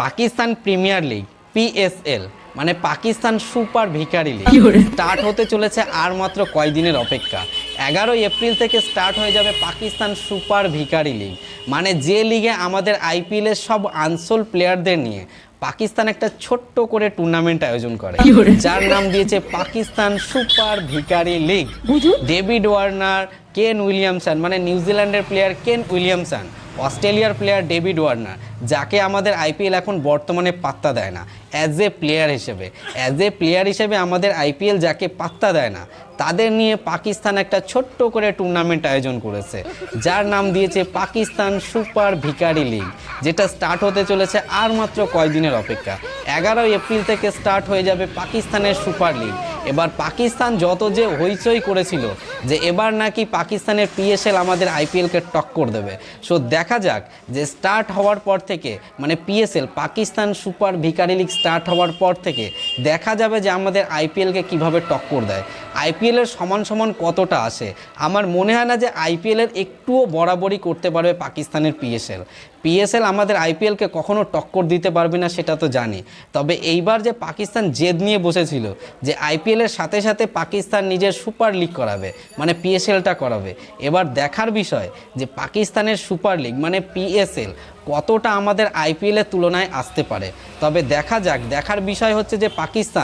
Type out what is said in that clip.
Pakistan premier league PSL মানে Pakistan super ভিকারি league start হতে চলেছে আর মাত্র কয়দিনের অপেক্ষা। এগারোই এপ্রিল থেকে স্টার্ট হয়ে যাবে পাকিস্তান সুপার ভিকারি লিগ মানে যে লিগে আমাদের আইপিএলের সব আনসোল প্লেয়ারদের নিয়ে পাকিস্তান একটা ছোট্ট করে টুর্নামেন্ট আয়োজন করে যার নাম দিয়েছে পাকিস্তান সুপার ভিকারি league. David Warner Kane Williamson মানে নিউজিল্যান্ডের প্লেয়ার কেন উইলিয়ামসন অস্ট্রেলিয়ার প্লেয়ার ডেভিড ওয়ার্নার যাকে আমাদের আইপিএল এখন বর্তমানে পাত্তা দেয় না। অ্যাজ এ প্লেয়ার হিসেবে অ্যাজ এ প্লেয়ার হিসেবে আমাদের আইপিএল যাকে পাত্তা দেয় না, তাদের নিয়ে পাকিস্তান একটা ছোট্ট করে টুর্নামেন্ট আয়োজন করেছে, যার নাম দিয়েছে পাকিস্তান সুপার ভিকারি লিগ, যেটা স্টার্ট হতে চলেছে আর মাত্র কয়দিনের অপেক্ষা। এগারোই এপ্রিল থেকে স্টার্ট হয়ে যাবে পাকিস্তানের সুপার লিগ। এবার পাকিস্তান যত যে হইচই করেছিল যে এবার নাকি পাকিস্তানের পিএসএল আমাদের আইপিএলকে টক্কর দেবে। সো দেখা যাক যে স্টার্ট হওয়ার পর থেকে মানে পিএসএল পাকিস্তান সুপার ভিকারি লিগ স্টার্ট হওয়ার পর থেকে দেখা যাবে যে আমাদের আইপিএলকে কীভাবে টক্কর দেয়। আইপিএলের সমান সমান কতটা আসে আমার মনে হয় না যে আইপিএলের একটুও বরাবরই করতে পারবে পাকিস্তানের পিএসএল পিএসএল আমাদের আইপিএলকে কখনো টক্কর দিতে পারবে না, সেটা তো জানি। তবে এইবার যে পাকিস্তান জেদ নিয়ে বসেছিল, যে আইপিএলের সাথে সাথে পাকিস্তান নিজের সুপার লিগ করাবে মানে পিএসএলটা করাবে, এবার দেখার বিষয় যে পাকিস্তানের সুপার লিগ মানে পিএসএল কতটা আমাদের আইপিএলের তুলনায় আসতে পারে। তবে দেখা যাক, দেখার বিষয় হচ্ছে যে পাকিস্তান